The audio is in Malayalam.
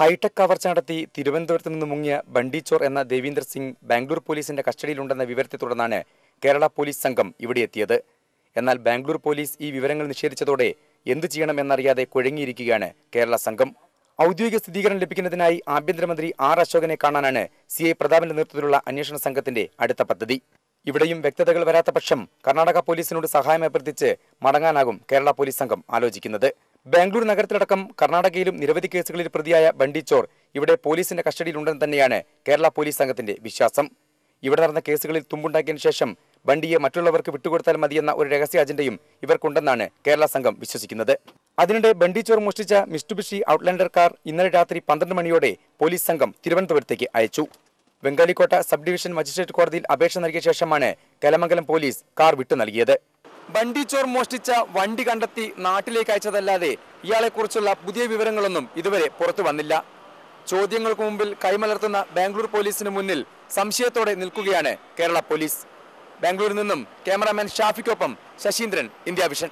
ഹൈടെക് കവർച്ച നടത്തി തിരുവനന്തപുരത്ത് നിന്ന് മുങ്ങിയ ബണ്ടിച്ചോർ എന്ന ദേവീന്ദർ സിംഗ് ബാംഗ്ലൂർ പോലീസിന്റെ കസ്റ്റഡിയിലുണ്ടെന്ന വിവരത്തെ തുടർന്നാണ് കേരള പോലീസ് സംഘം ഇവിടെ എത്തിയത്. എന്നാൽ ബാംഗ്ലൂർ പോലീസ് ഈ വിവരങ്ങൾ നിഷേധിച്ചതോടെ എന്തു ചെയ്യണമെന്നറിയാതെ കുഴങ്ങിയിരിക്കുകയാണ് കേരള സംഘം. ഔദ്യോഗിക സ്ഥിരീകരണം ലഭിക്കുന്നതിനായി ആഭ്യന്തരമന്ത്രി ആർ അശോകനെ കാണാനാണ് സി ഐ പ്രതാപന്റെ നേതൃത്വത്തിലുള്ള അന്വേഷണ സംഘത്തിന്റെ അടുത്ത പദ്ധതി. ഇവിടെയും വ്യക്തതകൾ വരാത്ത പക്ഷം കർണാടക പോലീസിനോട് സഹായം അഭ്യർത്ഥിച്ച് മടങ്ങാനാകും കേരള പോലീസ് സംഘം ആലോചിക്കുന്നത്. ബാംഗ്ലൂർ നഗരത്തിലടക്കം കർണാടകയിലും നിരവധി കേസുകളിൽ പ്രതിയായ ബണ്ടിച്ചോർ ഇവിടെ പോലീസിന്റെ കസ്റ്റഡിയിലുണ്ടെന്ന് തന്നെയാണ് കേരള പോലീസ് സംഘത്തിന്റെ വിശ്വാസം. ഇവിടെ നടന്ന കേസുകളിൽ തുമ്പുണ്ടാക്കിയതിനു ശേഷം ബണ്ടിയെ മറ്റുള്ളവർക്ക് വിട്ടുകൊടുത്താൽ മതിയെന്ന ഒരു രഹസ്യ അജണ്ടയും ഇവർക്കുണ്ടെന്നാണ് കേരള സംഘം വിശ്വസിക്കുന്നത്. അതിനിടെ ബണ്ടിച്ചോർ മോഷ്ടിച്ച മിസ്റ്റുബിഷി ഔട്ട്ലാൻഡർ കാർ ഇന്നലെ രാത്രി പന്ത്രണ്ട് മണിയോടെ പോലീസ് സംഘം തിരുവനന്തപുരത്തേക്ക് അയച്ചു. വെങ്കാലിക്കോട്ട സബ് ഡിവിഷൻ മജിസ്ട്രേറ്റ് കോടതിയിൽ അപേക്ഷ നൽകിയ ശേഷമാണ് കലമംഗലം പോലീസ് കാർ വിട്ടു നൽകിയത്. ബണ്ടിച്ചോർ മോഷ്ടിച്ച വണ്ടി കണ്ടെത്തി നാട്ടിലേക്ക് അയച്ചതല്ലാതെ ഇയാളെക്കുറിച്ചുള്ള പുതിയ വിവരങ്ങളൊന്നും ഇതുവരെ പുറത്തു വന്നില്ല. ചോദ്യങ്ങൾക്ക് മുമ്പിൽ കൈമലർത്തുന്ന ബാംഗ്ലൂർ പോലീസിന് മുന്നിൽ സംശയത്തോടെ നിൽക്കുകയാണ് കേരള പോലീസ്. ബാംഗ്ലൂരിൽ നിന്നും ക്യാമറാമാൻ ഷാഫിക്കൊപ്പം ശശീന്ദ്രൻ ഇന്ത്യ വിഷൻ.